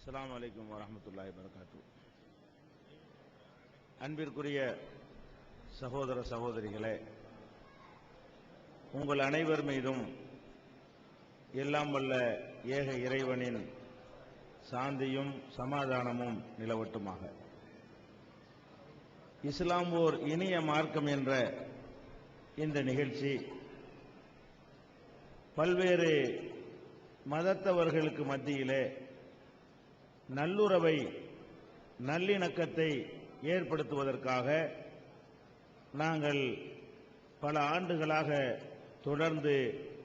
அஸ்லாம் வலைக்கம் வரஹ்மத்துல்லாஹி வரகாத்து அன்பிற்குரிய சகோதர சகோதரிகளே உங்கள் அனைவர் மீதும் எல்லாம் வல்ல ஏக இறைவனின் சாந்தியும் சமாதானமும் நிலவட்டுமாக. இஸ்லாம் ஓர் இனிய மார்க்கம் என்ற இந்த நிகழ்ச்சி பல்வேறு மதத்தவர்களுக்கு மத்தியிலே நல்லுறவை நல்லிணக்கத்தை ஏற்படுத்துவதற்காக நாங்கள் பல ஆண்டுகளாக தொடர்ந்து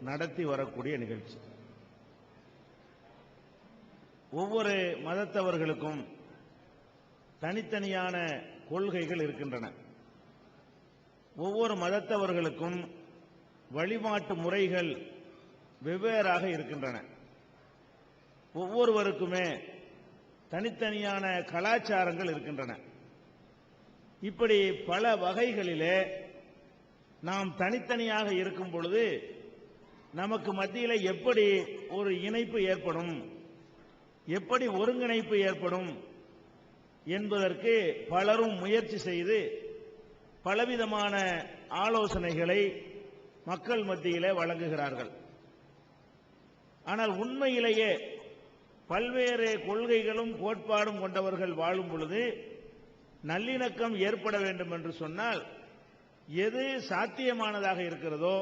நடத்தி வரக்கூடிய நிகழ்ச்சி. ஒவ்வொரு மதத்தவர்களுக்கும் தனித்தனியான கொள்கைகள் இருக்கின்றன. ஒவ்வொரு மதத்தவர்களுக்கும் வழிபாட்டு முறைகள் வெவ்வேறாக இருக்கின்றன. ஒவ்வொருவருக்குமே தனித்தனியான கலாச்சாரங்கள் இருக்கின்றன. இப்படி பல வகைகளிலே நாம் தனித்தனியாக இருக்கும் பொழுது நமக்கு மத்தியில் எப்படி ஒரு இணைப்பு ஏற்படும் எப்படி ஒருங்கிணைப்பு ஏற்படும் என்பதற்கு பலரும் முயற்சி செய்து பலவிதமான ஆலோசனைகளை மக்கள் மத்தியிலே வழங்குகிறார்கள். ஆனால் உண்மையிலேயே பல்வேறு கொள்கைகளும் கோட்பாடும் கொண்டவர்கள் வாழும் பொழுது நல்லிணக்கம் ஏற்பட வேண்டும் என்று சொன்னால் எது சாத்தியமானதாக இருக்கிறதோ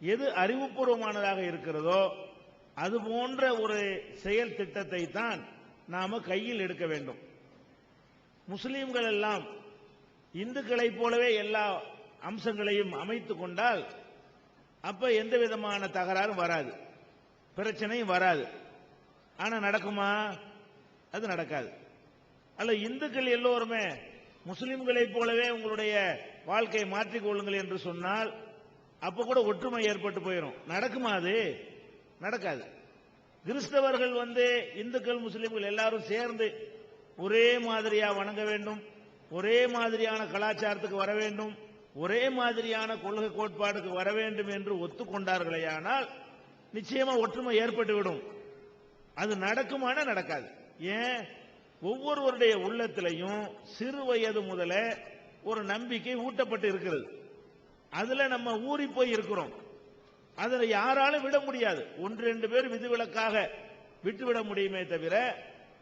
எது அறிவுபூர்வமானதாக இருக்கிறதோ அது போன்ற ஒரு செயல் திட்டத்தை தான் நாம கையில் எடுக்க வேண்டும். முஸ்லீம்கள் எல்லாம் இந்துக்களைப் போலவே எல்லா அம்சங்களையும் அமைத்துக் கொண்டால் அப்ப எந்த விதமான தகராறும் வராது பிரச்சனையும் வராது. ஆனா நடக்குமா? அது நடக்காது. அல்ல இந்துக்கள் எல்லோருமே முஸ்லிம்களைப் போலவே உங்களுடைய வாழ்க்கையை மாற்றிக் கொள்ளுங்கள் என்று சொன்னால் அப்ப கூட ஒற்றுமை ஏற்பட்டு போயிடும் நடக்குமா அது? நடக்காது. கிறிஸ்தவர்கள் வந்து இந்துக்கள் முஸ்லிம்கள் எல்லாரும் சேர்ந்து ஒரே மாதிரியா வணங்க வேண்டும் ஒரே மாதிரியான கலாச்சாரத்துக்கு வர வேண்டும் ஒரே மாதிரியான கொள்கை கோட்பாடுக்கு வர வேண்டும் என்று ஒத்துக்கொண்டார்களேயானால் நிச்சயமா ஒற்றுமை ஏற்பட்டுவிடும். அது நடக்குமான நடக்காது. ஏன்? ஒவ்வொருவருடைய உள்ளத்திலையும் சிறு வயது முதல ஒரு நம்பிக்கை ஊட்டப்பட்டு இருக்கிறது. அதுல நம்ம ஊறி போய் இருக்கிறோம். அதில் யாராலும் விட முடியாது. ஒன்று ரெண்டு பேர் விதிவிலக்காக விட்டுவிட முடியுமே தவிர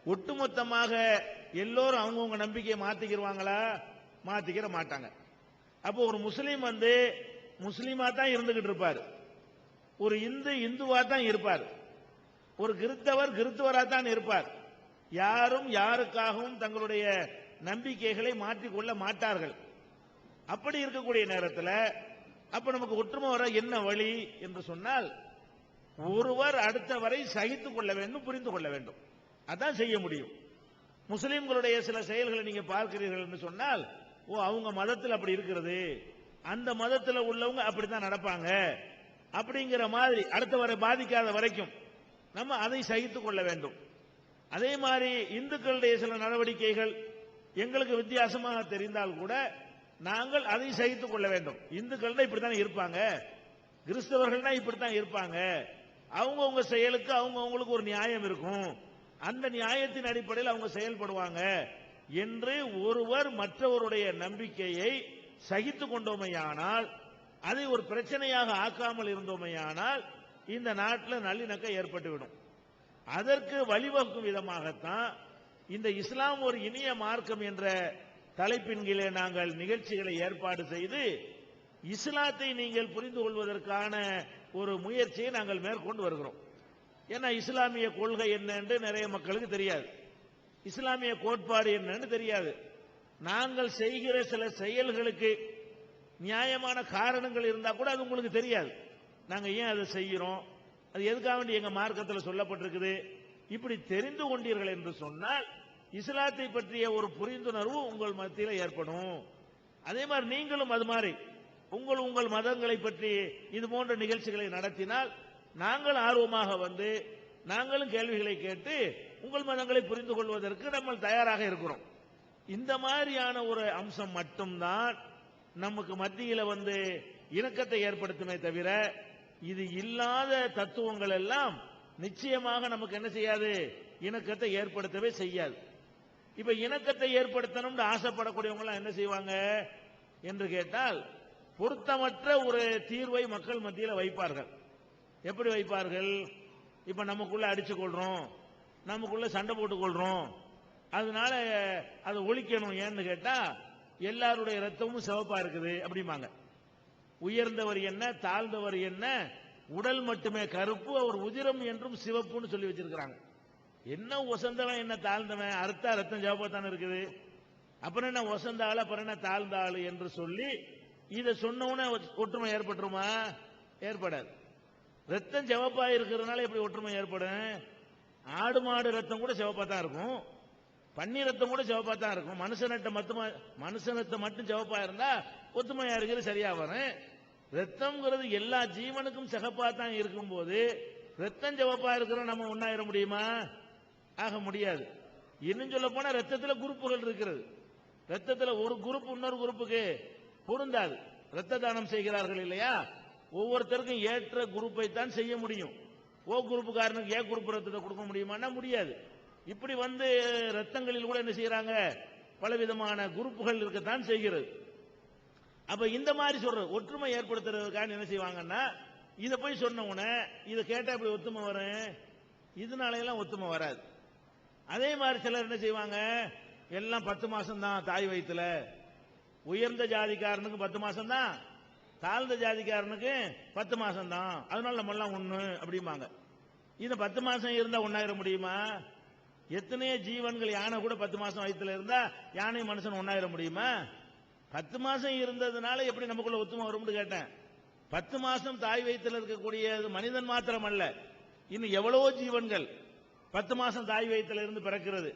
ஒட்டுமொத்தமாக எல்லோரும் அவங்கவுங்க நம்பிக்கையை மாத்திக்கிடுவாங்களா மாத்திக்கிற மாட்டாங்க. அப்போ ஒரு முஸ்லீம் வந்து முஸ்லீமா தான் இருந்துகிட்டு இருப்பார். ஒரு இந்து இந்துவா தான் இருப்பார். ஒரு கிறித்தவர் கிறித்தவராக தான் இருப்பார். யாரும் யாருக்காகவும் தங்களுடைய நம்பிக்கைகளை மாற்றிக்கொள்ள மாட்டார்கள். அப்படி இருக்கக்கூடிய நேரத்தில் அப்ப நமக்கு ஒற்றுமை வர என்ன வழி என்று சொன்னால் ஒருவர் அடுத்தவரை சகித்துக் கொள்ள வேண்டும் புரிந்து கொள்ள வேண்டும். அதான் செய்ய முடியும். முஸ்லிம்களுடைய சில செயல்களை நீங்க பார்க்கிறீர்கள் என்று சொன்னால் ஓ அவங்க மதத்தில் அப்படி இருக்கிறது. அந்த மதத்தில் உள்ளவங்க அப்படித்தான் நடப்பாங்க. அப்படிங்கிற மாதிரி அடுத்தவரை பாதிக்காத வரைக்கும் நம்ம அதை சகித்துக் கொள்ள வேண்டும். அதே மாதிரி இந்துக்களுடைய சில நடவடிக்கைகள் எங்களுக்கு வித்தியாசமாக தெரிந்தால் கூட நாங்கள் அதை சகித்துக் கொள்ள வேண்டும். இந்துக்கள் இப்படித்தான் இருப்பாங்க. கிறிஸ்தவர்கள்னா இப்படித்தான் இருப்பாங்க. அவங்கவுங்க செயலுக்கு அவங்கவுங்களுக்கு ஒரு நியாயம் இருக்கும். அந்த நியாயத்தின் அடிப்படையில் அவங்க செயல்படுவாங்க என்று ஒருவர் மற்றவருடைய நம்பிக்கையை சகித்துக் கொண்டோமையானால் அதை ஒரு பிரச்சனையாக ஆக்காமல் இருந்தோமையானால் இந்த நாட்டில் நல்லிணக்கம் ஏற்பட்டுவிடும். அதற்கு வழிவகுக்கும் விதமாகத்தான் இந்த இஸ்லாம் ஒரு இனிய மார்க்கம் என்ற தலைப்பின் கீழே நாங்கள் நிகழ்ச்சிகளை ஏற்பாடு செய்து இஸ்லாத்தை நீங்கள் புரிந்து கொள்வதற்கான ஒரு முயற்சியை நாங்கள் மேற்கொண்டு வருகிறோம். ஏன்னா இஸ்லாமிய கொள்கை என்னன்னு நிறைய மக்களுக்கு தெரியாது. இஸ்லாமிய கோட்பாடு என்னன்னு தெரியாது. நாங்கள் செய்கிற சில செயல்களுக்கு நியாயமான காரணங்கள் இருந்தா கூட அது உங்களுக்கு தெரியாது. நாங்க ஏன் அதை செய்கிறோம் அது எதுக்காக வேண்டி எங்க மார்க்கத்தில் சொல்லப்பட்டிருக்குது? இப்படி தெரிந்து கொண்டீர்கள் என்று சொன்னால் இஸ்லாத்தை பற்றிய ஒரு புரிந்துணர்வு உங்கள் மத்தியில் ஏற்படும். அதே மாதிரி நீங்களும் அது மாதிரி. உங்கள் உங்கள் மதங்களை பற்றி இது போன்ற நிகழ்ச்சிகளை நடத்தினால் நாங்கள் ஆர்வமாக வந்து நாங்களும் கேள்விகளை கேட்டு உங்கள் மதங்களை புரிந்து கொள்வதற்கு நம்ம தயாராக இருக்கிறோம். இந்த மாதிரியான ஒரு அம்சம் மட்டும்தான் நமக்கு மத்தியில் வந்து இணக்கத்தை ஏற்படுத்துமே தவிர இது இல்லாத தத்துவங்கள் எல்லாம் நிச்சயமாக நமக்கு என்ன செய்யாது? இணக்கத்தை ஏற்படுத்தவே செய்யாது. இப்ப இணக்கத்தை ஏற்படுத்தணும்னு ஆசைப்படக்கூடியவங்க எல்லாம் என்ன செய்வாங்க? என்று கேட்டால் பொருத்தமற்ற ஒரு தீர்வை மக்கள் மத்தியில் வைப்பார்கள். எப்படி வைப்பார்கள்? இப்ப நமக்குள்ள அடிச்சு கொள்றோம். நமக்குள்ள சண்டை போட்டுக் கொள்றோம். அதனால அதை ஒழிக்கணும் ஏன்னு கேட்டா எல்லாருடைய ரத்தமும் சிவப்பா இருக்குது அப்படிம்பாங்க. உயர்ந்தவர் என்ன தாழ்ந்தவர் என்ன உடல் மட்டுமே கருப்பு அவர் உதிரம் என்றும் சிவப்புன்னு சொல்லி வச்சிருக்கிறாங்க. என்ன ஒசந்தவன் என்ன தாழ்ந்தவன்? அறுத்தா ரத்தம் சிவப்பாத்தானே இருக்குது. அப்புறம் என்ன ஒசந்தாள் ஆளு அப்புறம் என்ன தாழ்ந்த ஆளு என்று சொல்லி இதை சொன்னவுடனே ஒற்றுமை ஏற்பட்டுருமா? ஏற்படாது. ரத்தம் செவப்பா இருக்கிறதுனால எப்படி ஒற்றுமை ஏற்படும்? ஆடு மாடு ரத்தம் கூட செவப்பா தான் இருக்கும். பன்னி ரத்தம் கூட செவப்பா தான் இருக்கும். மனுஷனத்தை மட்டும் மனுஷனத்தை மட்டும் செவப்பா இருந்தா ஒத்துமையா இருக்கிறது சரியா வரும். ரத்தம்ங்கிறது எல்லா ஜீவனுக்கும் சிகப்பா தான் இருக்கும்போது ரத்தம் சிவப்பா இருக்கிற நம்ம ஒன்னாயிர முடியுமா? ஆக முடியாது. இன்னும் சொல்ல போனா ரத்தத்துல குரூப்புகள் இருக்கிறது. ரத்தத்துல ஒரு குரூப் இன்னொரு குரூப்புக்கு பொருந்தாது. ரத்த தானம் செய்கிறார்கள் இல்லையா? ஒவ்வொருத்தருக்கும் ஏற்ற குரூப்பை தான் செய்ய முடியும். ஓ குரூப்புக்காரனுக்கு ஏ குரூப் ரத்தத்தை கொடுக்க முடியுமான்னா முடியாது. இப்படி வந்து ரத்தங்களில் கூட என்ன செய்யறாங்க? பலவிதமான குரூப்புகள் இருக்கத்தான் செய்கிறது. அப்ப இந்த மாதிரி சொல்ற ஒற்றுமை ஏற்படுத்துறதுக்காக என்ன செய்வாங்கன்னா இதை போய் சொன்ன உடனே இதை கேட்டா இப்படி ஒத்துமை வரும்? இதனால எல்லாம் ஒத்துமை வராது. அதே மாதிரி சிலர் என்ன செய்வாங்க? எல்லாம் பத்து மாசம் தான் தாய் வயிற்றுல உயர்ந்த ஜாதிக்காரனுக்கு பத்து மாசம் தான் தாழ்ந்த ஜாதிக்காரனுக்கு பத்து மாசம் தான் அதனால நம்ம எல்லாம் ஒண்ணு அப்படிம்பாங்க. இது பத்து மாசம் இருந்தா ஒன்னாயிர முடியுமா? எத்தனையோ ஜீவன்கள் யானை கூட பத்து மாசம் வயிற்றுல இருந்தா யானை மனுஷன் ஒன்னாயிர முடியுமா? பத்து மாசம் இருந்ததுனால எப்படி நமக்குள்ள ஒத்துமை வரும்னு கேட்டேன். பத்து மாசம் தாய் வயிற்றில் இருக்கக்கூடிய மனிதன் மாத்திரம் அல்ல இன்னும் எவ்வளவோ ஜீவன்கள் பத்து மாசம் தாய் வயிற்றில் இருந்து பிறக்கிறது.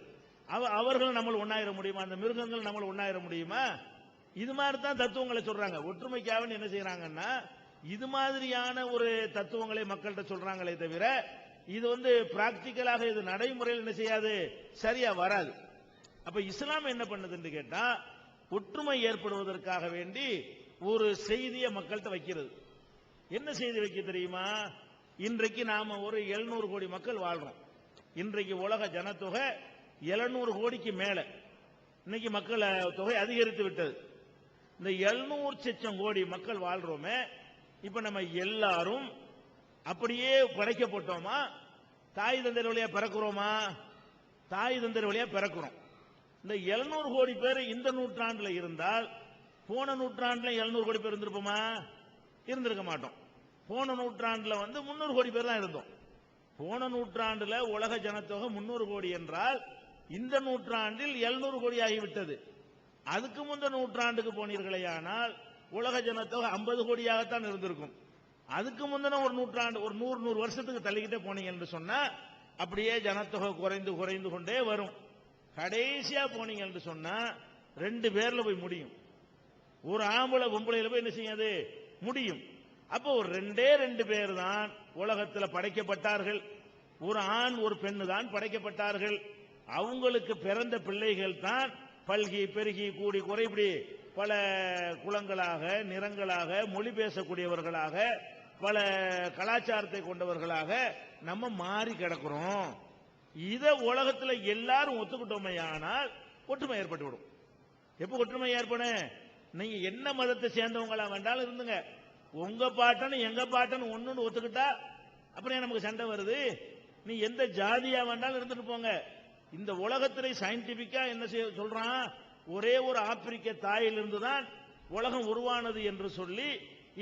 அவ அவர்கள் நம்ம ஒன்னாயிர முடியுமா? அந்த மிருகங்கள் நம்ம ஒன்னாயிர முடியுமா? இது மாதிரி தான் தத்துவங்களை சொல்றாங்க. ஒற்றுமைக்காக என்ன செய்யறாங்கன்னா இது மாதிரியான ஒரு தத்துவங்களை மக்கள்கிட்ட சொல்றாங்களே தவிர இது வந்து பிராக்டிக்கலாக இது நடைமுறையில் என்ன செய்யாது? சரியா வராது. அப்ப இஸ்லாம் என்ன பண்ணுதுன்னு கேட்டா ஒற்றுமை ஏற்படுவதற்காக வேண்டி ஒரு செய்தியை மக்கள்கிட்ட வைக்கிறது. என்ன செய்தி வைக்க தெரியுமா? இன்றைக்கு நாம ஒரு எழுநூறு கோடி மக்கள் வாழ்றோம். இன்றைக்கு உலக ஜனத்தொகை எழுநூறு கோடிக்கு மேல. இன்னைக்கு மக்கள் தொகை அதிகரித்து விட்டது. இந்த எழுநூறு லட்சம் கோடி மக்கள் வாழ்றோமே இப்ப நம்ம எல்லாரும் அப்படியே படைக்கப்பட்டோமா? தாய் தந்தர் வழியா பிறக்கிறோமா? தாய் தந்தர் வழியா பிறக்கிறோம். இந்த எழுநூறு கோடி பேர் இந்த நூற்றாண்டுல இருந்தால் போன நூற்றாண்டுல எழுநூறு கோடி பேர் இருந்திருப்போமா? இருந்திருக்க மாட்டோம். போன நூற்றாண்டுல வந்து முன்னூறு கோடி பேர் தான் இருந்தோம். போன நூற்றாண்டுல உலக ஜனத்தொகை முன்னூறு கோடி என்றால் இந்த நூற்றாண்டில் எழுநூறு கோடி ஆகிவிட்டது. அதுக்கு முந்த நூற்றாண்டுக்கு போனீர்களே ஆனால் உலக ஜனத்தொகை ஐம்பது கோடியாகத்தான் இருந்திருக்கும். அதுக்கு முந்தின ஒரு நூற்றாண்டு ஒரு நூறு நூறு வருஷத்துக்கு தள்ளிக்கிட்டே போனீங்க என்று சொன்னா அப்படியே ஜனத்தொகை குறைந்து குறைந்து கொண்டே வரும். கடைசியா போனீங்க என்று சொன்னா ரெண்டு பேர்ல போய் முடியும். ஒரு ஆம்பளை பொம்பளையில போய் என்ன செய்யாது முடியும். அப்போ ஒரு ரெண்டே ரெண்டு பேர் தான் உலகத்தில் படைக்கப்பட்டார்கள். ஒரு ஆண் ஒரு பெண்ணு தான் படைக்கப்பட்டார்கள். அவங்களுக்கு பிறந்த பிள்ளைகள் தான் பல்கி பெருகி கூடி குறைபடி பல குலங்களாக நிறங்களாக மொழி பேசக்கூடியவர்களாக பல கலாச்சாரத்தை கொண்டவர்களாக நம்ம மாறி கிடக்கிறோம். இத உலகத்துல எல்லாரும் ஒத்துக்கிட்டோமே ஆனால் ஒற்றுமை ஏற்பட்டு விடும் எப்ப ஒற்றுமை ஏற்படும் நீங்க என்ன மதத்தை சேர்ந்தவங்களா வேண்டாலும் இருந்துங்க. உங்க பாட்டன்னு எங்க பாட்டன்னு ஒண்ணுன்னு ஒத்துக்கிட்டா அப்புறம் ஏன் நமக்கு சண்டை வருது? நீ எந்த ஜாதியா வேண்டாலும் இருந்துட்டு போங்க. இந்த உலகத்திலே சயின்டிபிக்கா என்ன சொல்றான்? ஒரே ஒரு ஆப்பிரிக்க தாயிலிருந்து தான் உலகம் உருவானது என்று சொல்லி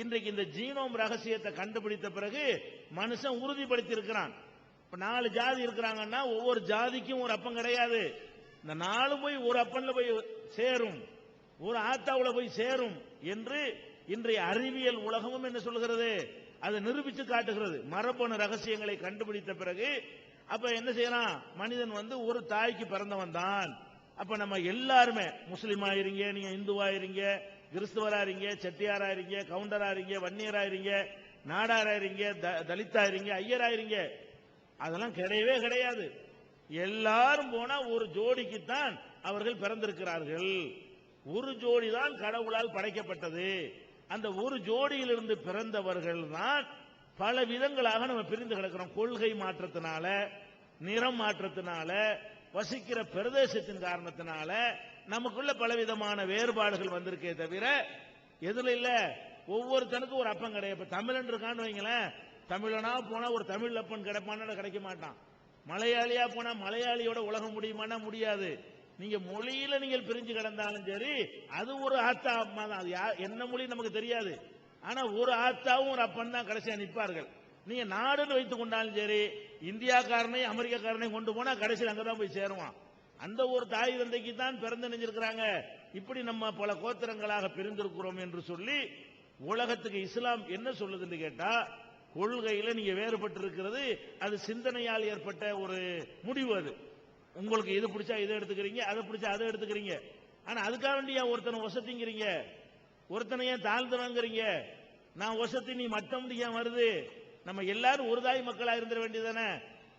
இன்றைக்கு இந்த ஜீனோம் ரகசியத்தை கண்டுபிடித்த பிறகு மனுஷன் உறுதிப்படுத்தி இருக்கிறான் இப்ப நாலு ஜாதி இருக்கிறாங்கன்னா ஒவ்வொரு ஜாதிக்கும் ஒரு அப்பம் கிடையாது. இந்த நாலு போய் ஒரு அப்பன்ல போய் சேரும். ஒரு ஆத்தாவுல போய் சேரும் என்று இன்றைய அறிவியல் உலகமும் என்ன சொல்கிறது அதை நிரூபித்து காட்டுகிறது. மரபணு ரகசியங்களை கண்டுபிடித்த பிறகு அப்ப என்ன செய்யறான்? மனிதன் வந்து ஒரு தாய்க்கு பிறந்தவன் தான். அப்ப நம்ம எல்லாருமே முஸ்லீமா இருங்க நீங்க இந்துவா இருங்க கிறிஸ்துவரா இருங்க செட்டியாரா இருங்க கவுண்டரா இருங்க வன்னியரா இருங்க நாடாரா இருங்க த- தலித்தா இருங்க ஐயரா இருங்க அதெல்லாம் கிடையவே கிடையாது. எல்லாரும் போனா ஒரு ஜோடிக்கு தான் அவர்கள் பிறந்திருக்கிறார்கள். ஒரு ஜோடி தான் கடவுளால் படைக்கப்பட்டது. அந்த ஒரு ஜோடியிலிருந்து பிறந்தவர்கள் தான் பல விதங்களாக நம்ம பிரிந்து கிடக்கிறோம். கொள்கை மாற்றத்தினால நிறம் மாற்றத்தினால வசிக்கிற பிரதேசத்தின் காரணத்தினால நமக்குள்ள பலவிதமான வேறுபாடுகள் வந்திருக்கே தவிர எதுல இல்ல? ஒவ்வொருத்தனுக்கும் ஒரு அப்பம் கிடையாது. இப்ப தமிழன் இருக்கான்னு வைங்களேன். தமிழனா போனா ஒரு தமிழ் அப்பன் கிடைப்பான்னு கிடைக்க மாட்டான். மலையாளியா போனா மலையாளியோட உலகம் முடியுமானா முடியாது. நீங்க மொழியில நீங்கள் பிரிஞ்சு கிடந்தாலும் சரி அது ஒரு ஆத்தா அம்மா தான். அது என்ன மொழி நமக்கு தெரியாது. ஆனா ஒரு ஆத்தாவும் ஒரு அப்பன் தான் கடைசியா நிற்பார்கள். நீங்க நாடுன்னு வைத்துக் கொண்டாலும் சரி இந்தியாக்காரனையும் அமெரிக்காக்காரனையும் கொண்டு போனா கடைசியில் அங்கதான் போய் சேருவான். அந்த ஒரு தாய் தந்தைக்கு தான் பிறந்து நினைஞ்சிருக்கிறாங்க. இப்படி நம்ம பல கோத்திரங்களாக பிரிந்திருக்கிறோம் என்று சொல்லி உலகத்துக்கு இஸ்லாம் என்ன சொல்லுதுன்னு கேட்டா கொள்கையில நீங்க வேறுபட்டு இருக்கிறது அது சிந்தனையால் ஏற்பட்ட ஒரு முடிவு அது. உங்களுக்கு இது பிடிச்சா இதை எடுத்துக்கிறீங்க அதை பிடிச்சா அதை எடுத்துக்கிறீங்க. ஆனா அதுக்காக வேண்டியா ஒருத்தனை வசதிங்கிறீங்க ஒருத்தனை ஏன் தாழ்ந்தவங்கிறீங்க நான் வசதி நீ மட்டம் ஏன் வருது? நம்ம எல்லாரும் ஒரு தாய் மக்களா இருந்திர வேண்டியதானே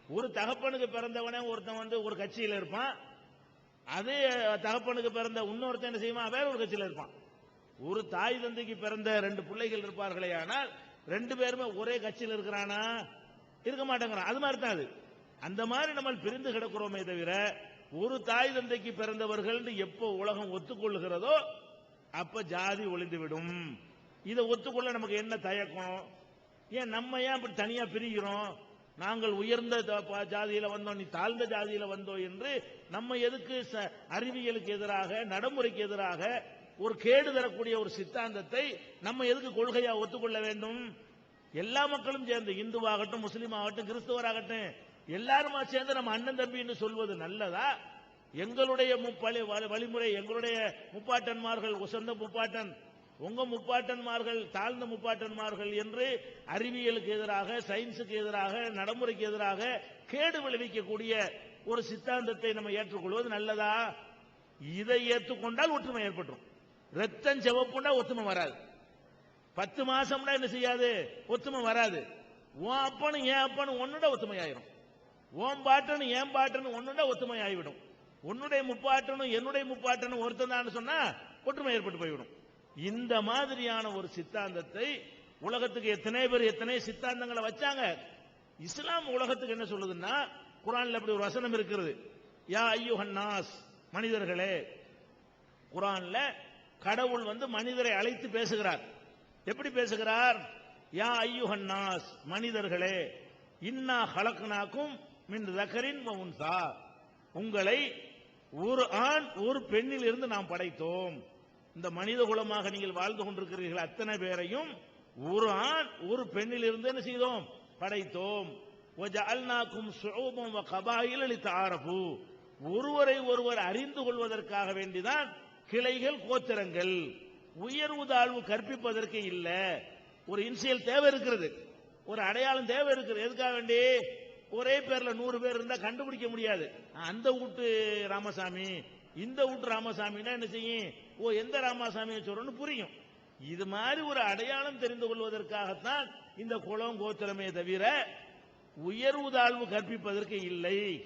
ஒரு தகப்பனுக்கு பிறந்தவனே ஒருத்தன் வந்து ஒரு கட்சியில இருப்பான். அதே தகப்பனுக்கு பிறந்த இன்னொருத்தன் என்ன செய்வான்? வேற ஒரு கட்சியில இருப்பான். ஒரு தாய் தந்தைக்கு பிறந்த ரெண்டு பிள்ளைகள் இருப்பார்களே ஆனால் ரெண்டு பேருமே ஒரே கட்சியில் இருக்கிறானா? இருக்க மாட்டேங்கிறான். அது மாதிரி தான் அது. அந்த மாதிரி நம்ம பிரிந்து கிடக்கிறோமே தவிர ஒரு தாய் தந்தைக்கு பிறந்தவர்கள் எப்போ உலகம் ஒத்துக்கொள்ளுகிறதோ அப்ப ஜாதி ஒளிந்து விடும் இதை ஒத்துக்கொள்ள நமக்கு என்ன தயக்கம்? ஏன் நம்ம ஏன் இப்படி தனியா பிரிகிறோம்? நாங்கள் உயர்ந்த ஜாதியில வந்தோம் நீ தாழ்ந்த ஜாதியில வந்தோம் என்று நம்ம எதுக்கு ச- அறிவியலுக்கு எதிராக நடைமுறைக்கு எதிராக ஒரு கேடு தரக்கூடிய ஒரு சித்தாந்தத்தை நம்ம எதுக்கு கொள்கையா ஒத்துக்கொள்ள வேண்டும்? எல்லா மக்களும் சேர்ந்து இந்துவாகட்டும் முஸ்லீம் ஆகட்டும் கிறிஸ்துவராகட்டும் எல்லாருமா சேர்ந்து நம்ம அண்ணன் தம்பின்னு சொல்வது நல்லதா? எங்களுடைய முப்பழி வழிமுறை எங்களுடைய முப்பாட்டன்மார்கள் உசந்த முப்பாட்டன் உங்க முப்பாட்டன்மார்கள் தாழ்ந்த முப்பாட்டன்மார்கள் என்று அறிவியலுக்கு எதிராக சயின்ஸுக்கு எதிராக நடைமுறைக்கு எதிராக கேடு விளைவிக்கக்கூடிய ஒரு சித்தாந்தத்தை நம்ம ஏற்றுக்கொள்வது நல்லதா? இதை ஏற்றுக்கொண்டால் ஒற்றுமை ஏற்பட்டுரும். ரத்தம் செவப்புண்டா ஒத்துமை வராது. பத்து மாசம்னா என்ன செய்யாது? ஒத்துமை வராது. உன் அப்பனும் என் அப்பனும் ஒன்னுட ஒத்துமை ஆயிரும் உன் பாட்டனும் என் பாட்டனும் ஒன்னுட ஒத்துமை ஆகிவிடும் உன்னுடைய முப்பாட்டனும் என்னுடைய முப்பாட்டனும் ஒருத்தன் தான் சொன்னா ஒற்றுமை ஏற்பட்டு போய்விடும். இந்த மாதிரியான ஒரு சித்தாந்தத்தை உலகத்துக்கு எத்தனை பேர் எத்தனை சித்தாந்தங்களை வச்சாங்க? இஸ்லாம் உலகத்துக்கு என்ன சொல்லுதுன்னா குரான்ல அப்படி ஒரு வசனம் இருக்கிறது. யா ஐயோ நாஸ் மனிதர்களே குரான்ல கடவுள் வந்து மனிதரை அழைத்து பேசுகிறார். எப்படி பேசுகிறார்? யா ஐயுஹன்னாஸ் மனிதர்களே இன்னா ஹலக்னாக்கும் மின் தக்கரின் உன்சா. உங்களை ஒரு ஆண் ஒரு பெண்ணில் இருந்து நாம் படைத்தோம். இந்த மனித குலமாக நீங்கள் வாழ்ந்து கொண்டிருக்கிறீர்கள் அத்தனை பேரையும் ஒரு ஆண் ஒரு பெண்ணில் இருந்து என்ன செய்தோம்? படைத்தோம். ஒருவரை ஒருவர் அறிந்து கொள்வதற்காக வேண்டிதான் கிளைகள் கோத்திரங்கள். உயர்வு தாழ்வு கற்பிப்பதற்கு இல்ல. ஒரு இன்சியல் தேவை இருக்கிறது. ஒரு அடையாளம் தேவை இருக்குது எதுக்காக வேண்டி? ஒரே பேர்ல நூறு பேர் இருந்தா கண்டுபிடிக்க முடியாது. அந்த வீட்டு ராமசாமி இந்த வீட்டு ராமசாமின்னா என்ன செய்யும்? ஓ எந்த ராமசாமியை சொல்றோம்னு புரியும். இது மாதிரி ஒரு அடையாளம் தெரிந்து கொள்வதற்காகத்தான் இந்த குளம் கோத்திரமே தவிர உயர்வு தாழ்வு கற்பிப்பதற்கு இல்லை.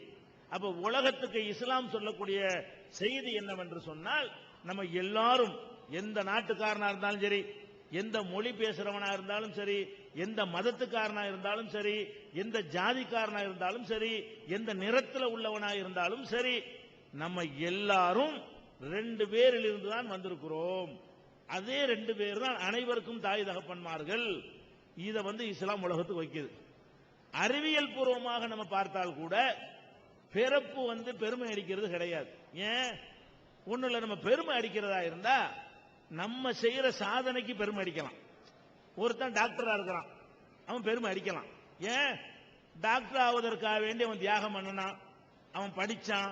அப்ப உலகத்துக்கு இஸ்லாம் சொல்லக்கூடிய செய்தி என்னவென்று சொன்னால் நம்ம எல்லாரும் எந்த நாட்டுக்காரனா இருந்தாலும் சரி எந்த மொழி பேசுறவனா இருந்தாலும் சரி எந்த மதத்துக்காரனா இருந்தாலும் சரி எந்த ஜாதிக்காரனா இருந்தாலும் சரி எந்த நிறத்துல உள்ளவனா இருந்தாலும் சரி நம்ம எல்லாரும் ரெண்டு பேரில் இருந்துதான் வந்திருக்கிறோம். அதே ரெண்டு பேர் தான் அனைவருக்கும் தாய் தகப்பன்மார்கள். இதை வந்து இஸ்லாம் உலகத்துக்கு வைக்குது. அறிவியல் பூர்வமாக நம்ம பார்த்தால் கூட பிறப்பு வந்து பெருமை அடிக்கிறது கிடையாது. ஏன்? ஒண்ணுல நம்ம பெருமை அடிக்கிறதா இருந்தா நம்ம செய்யற சாதனைக்கு பெருமை அடிக்கலாம். ஒருத்தன் டாக்டரா இருக்கிறான் அவன் பெருமை அடிக்கலாம். ஏன்? டாக்டர் ஆவதற்காக வேண்டி அவன் தியாகம் பண்ணனான் அவன் படிச்சான்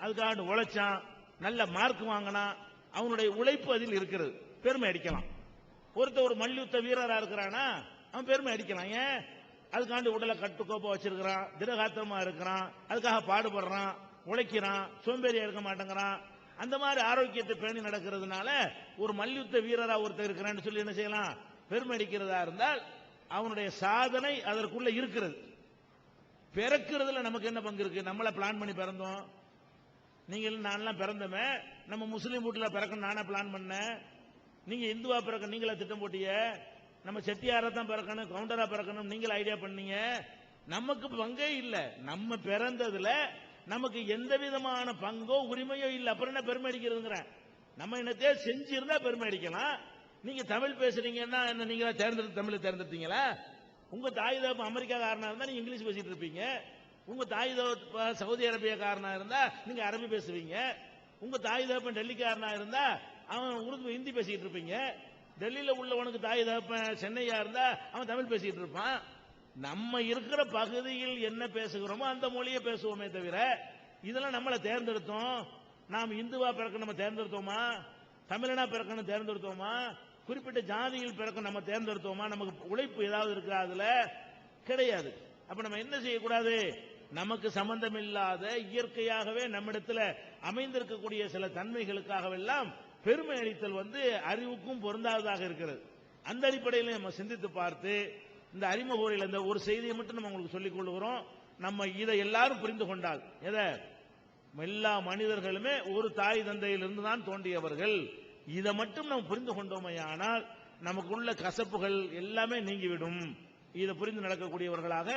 அதுக்காக உழைச்சான் நல்ல மார்க் வாங்கினான் அவனுடைய உழைப்பு அதில் இருக்கிறது பெருமை அடிக்கலாம். ஒருத்தன் ஒரு மல்யுத்த வீரரா இருக்கிறானா அவன் பெருமை அடிக்கலாம். ஏன்? அதுக்காண்டி உடலை கட்டுக்கோப்பா வச்சிருக்கிறான் திடகாத்திரமா இருக்கிறான் அதுக்காக பாடுபடுறான் உழைக்கிறான் சோம்பேறியா இருக்க மாட்டேங்கிறான் அந்த மாதிரி ஆரோக்கியத்தை பேணி நடக்கிறதுனால ஒரு மல்யுத்த வீரரா ஒருத்தர் இருக்கிறான்னு சொல்லி என்ன செய்யலாம்? பெருமடிக்கிறதா இருந்தால் அவனுடைய சாதனை அதற்குள்ள இருக்கிறது. பிறக்கிறதுல நமக்கு என்ன பங்கு இருக்கு? நம்மள பிளான் பண்ணி பிறந்தோம். நீங்கள் நான்லாம் பிறந்தமே நம்ம முஸ்லீம் வீட்டுல பிறக்கணும். நானே பிளான் பண்ணேன். நீங்க இந்துவா பிறக்க நீங்களா திட்டம் போட்டிய நம்ம செட்டியாரா தான் பிறக்கணும். கவுண்டரா பிறக்கணும். நீங்கள் ஐடியா பண்ணீங்க. நமக்கு பங்கே இல்லை. நம்ம பிறந்ததுல நமக்கு எந்த விதமான பங்கோ உரிமையோ இல்லை. அப்புறம் என்ன பெருமை அடிக்கிறதுங்கிறேன்? நம்ம என்னத்தையே செஞ்சிருந்தா பெருமை அடிக்கலாம். நீங்க தமிழ் பேசுறீங்கன்னா என்ன நீங்க தேர்ந்தெடுத்து தமிழை தேர்ந்தெடுத்தீங்களா? உங்க தாய் தகப்பன் அமெரிக்காக்காரனா இருந்தா நீங்க இங்கிலீஷ் பேசிட்டு இருப்பீங்க. உங்க தாய் தகப்பன் சவுதி அரேபியாக்காரனா இருந்தா நீங்க அரபி பேசுவீங்க. உங்க தாய் தகப்பன் டெல்லிக்காரனா இருந்தா அவன் உருது ஹிந்தி பேசிட்டு இருப்பீங்க. டெல்லியில உள்ளவனுக்கு தாய் தகப்பன் சென்னையா இருந்தா அவன் தமிழ் பேசிட்டு இருப்பான். நம்ம இருக்கிற பகுதியில் என்ன பேசுகிறோமோ அந்த மொழியை பேசுவோமே தவிர இதெல்லாம் நம்மளை தேர்ந்தெடுத்தோம். நாம் இந்துவா பிறக்க நம்ம தேர்ந்தெடுத்தோமா? தமிழனா பிறக்கணும் தேர்ந்தெடுத்தோமா? குறிப்பிட்ட ஜாதியில் பிறக்க நம்ம தேர்ந்தெடுத்தோமா? நமக்கு உழைப்பு ஏதாவது இருக்கா அதுல? கிடையாது. அப்ப நம்ம என்ன செய்யக்கூடாது? நமக்கு சம்பந்தம் இல்லாத இயற்கையாகவே நம்மிடத்துல அமைந்திருக்கக்கூடிய சில தன்மைகளுக்காகவெல்லாம் பெருமை அளித்தல் வந்து அறிவுக்கும் பொருந்தாததாக இருக்கிறது. அந்த அடிப்படையில் நம்ம சிந்தித்து பார்த்து இந்த அறிமுக உரையில் இந்த ஒரு செய்தியை மட்டும் நம்ம உங்களுக்கு சொல்லிக் கொள்கிறோம். நம்ம இதை எல்லாரும் புரிந்து கொண்டால் எதை? எல்லா மனிதர்களுமே ஒரு தாய் தந்தையிலிருந்து தான் தோன்றியவர்கள். இதை மட்டும் நம்ம புரிந்து கொண்டோமையானால் நமக்குள்ள கசப்புகள் எல்லாமே நீங்கிவிடும். இதை புரிந்து நடக்கக்கூடியவர்களாக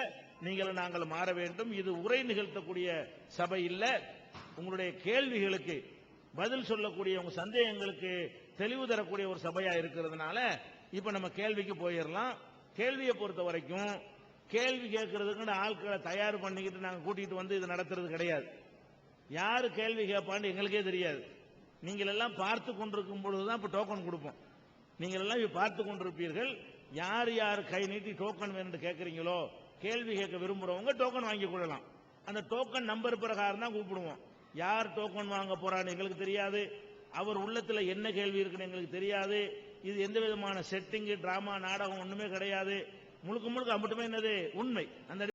நீங்கள் நாங்கள் மாற வேண்டும். இது உரை நிகழ்த்தக்கூடிய சபை இல்லை. உங்களுடைய கேள்விகளுக்கு பதில் சொல்லக்கூடிய உங்க சந்தேகங்களுக்கு தெளிவு தரக்கூடிய ஒரு சபையா இருக்கிறதுனால இப்ப நம்ம கேள்விக்கு போயிடலாம். கேள்வியை பொறுத்த வரைக்கும் கேள்வி கேட்கறதுக்கு ஆட்களை தயார் பண்ணிக்கிட்டு நாங்கள் கூட்டிட்டு வந்து இது நடத்துறது கிடையாது. யாரு கேள்வி கேட்பான்னு எங்களுக்கே தெரியாது. நீங்கள் எல்லாம் பார்த்து கொண்டிருக்கும் பொழுதுதான் இப்ப டோக்கன் கொடுப்போம். நீங்கள் எல்லாம் இப்ப பார்த்து கொண்டிருப்பீர்கள் யார் யார் கை நீட்டி டோக்கன் வேணும்னு கேட்கறீங்களோ கேள்வி கேட்க விரும்புறவங்க டோக்கன் வாங்கி கொள்ளலாம். அந்த டோக்கன் நம்பர் பிரகாரம் தான் கூப்பிடுவோம். யார் டோக்கன் வாங்க போறான்னு எங்களுக்கு தெரியாது. அவர் உள்ளத்துல என்ன கேள்வி இருக்குன்னு எங்களுக்கு தெரியாது. இது எந்த விதமான செட்டிங் டிராமா நாடகம் ஒண்ணுமே கிடையாது. முழுக்க முழுக்க மட்டுமே என்னது? உண்மை. அந்த